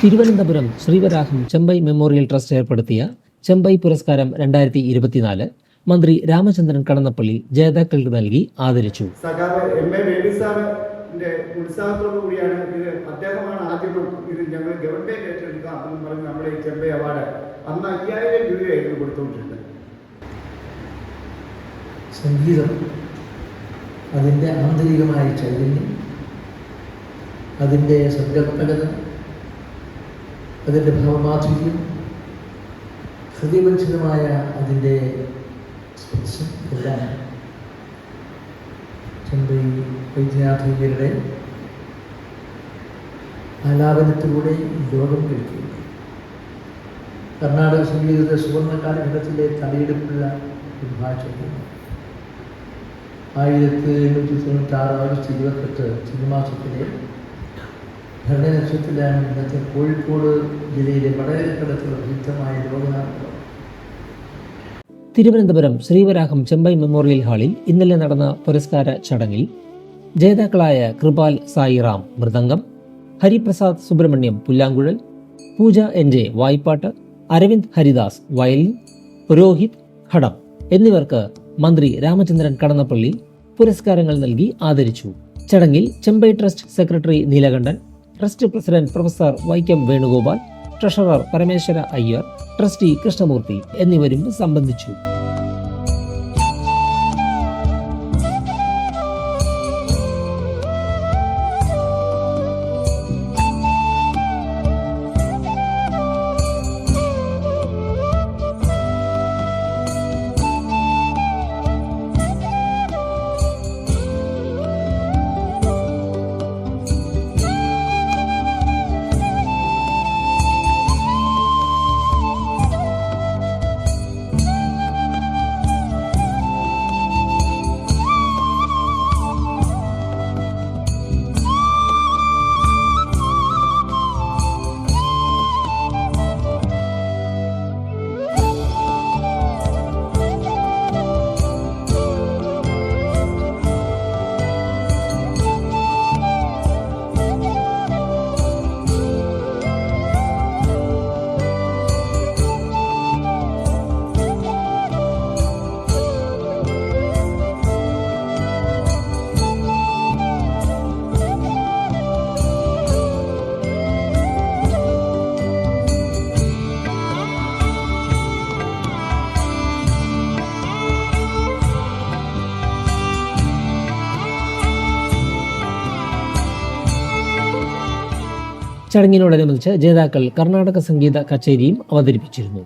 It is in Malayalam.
തിരുവനന്തപുരം ശ്രീവരാഹം ചെമ്പൈ മെമ്മോറിയൽ ട്രസ്റ്റ് ഏർപ്പെടുത്തിയ ചെമ്പൈ പുരസ്കാരം രണ്ടായിരത്തി ഇരുപത്തിനാല് മന്ത്രി രാമചന്ദ്രൻ കടന്നപ്പള്ളി ജേതാക്കൾക്ക് നൽകി ആദരിച്ചു. സഖാവ് എം സാറിന്റെ ഉത്സാഹത്തോടു കൂടിയാണ് ഇത്. അദ്ദേഹമാണ് ആദ്യം ഇത് ഞങ്ങൾ ഗവൺമെന്റ് ഏറ്റെടുക്കാം എന്ന് പറഞ്ഞ് നമ്മുടെ ഈ ചെമ്പൈ അവാർഡ് അന്ന് അയ്യായിരം രൂപയായിരുന്നു കൊടുത്തുകൊണ്ടിരുന്നത്. സംഗീതം അതിന്റെ ആന്തരികമായ ചൈതന്യം അതിന്റെ സങ്കല്പകത അതിന്റെ ഭാവമാധുര്യം ഹൃദയവഞ്ചിതമായ അതിന്റെ സ്പർശം എല്ലാം ചന്ദ്രീ വൈദ്യനാഥയ്യരുടെ ആലാപനത്തിലൂടെ ലോകം കഴിക്കുക കർണാടക സംഗീതത്തെ സുവർണ കാലഘട്ടത്തിലെ തലയെടുപ്പുള്ള ഒരു ഭാഷ ആയിരത്തി എണ്ണൂറ്റി തൊണ്ണൂറ്റാറ് ആഗസ്റ്റ് ഇരുപത്തെട്ട് ചിങ്ങമാസത്തിലെ ഭരണനക്ഷത്രത്തിലാണ് ഇന്നത്തെ കോഴിക്കോട് ജില്ലയിലെ വടകരക്കടത്തുള്ള പ്രസിദ്ധമായ ലോകനാഥം തിരുവനന്തപുരം ശ്രീവരാഹം ചെമ്പൈ മെമ്മോറിയൽ ഹാളിൽ ഇന്നലെ നടന്ന പുരസ്കാര ചടങ്ങിൽ ജേതാക്കളായ കൃപാൽ സായിറാം മൃദംഗം ഹരിപ്രസാദ് സുബ്രഹ്മണ്യം പുല്ലാങ്കുഴൽ പൂജ എൻ ജെ വായ്പാട്ട് അരവിന്ദ് ഹരിദാസ് വയലിൻ രോഹിത് ഘടം എന്നിവർക്ക് മന്ത്രി രാമചന്ദ്രൻ കടന്നപ്പള്ളി പുരസ്കാരങ്ങൾ നൽകി ആദരിച്ചു. ചടങ്ങിൽ Chembai trust secretary Neelakandan trust president professor Vaikom Venugopal treasurer Parameswara Iyer trustee Krishnamoorthy എന്നിവരും സംബന്ധിച്ചു. ചടങ്ങിനോടനുബന്ധിച്ച് ജേതാക്കൾ കർണാടക സംഗീത കച്ചേരിയും അവതരിപ്പിച്ചിരുന്നു.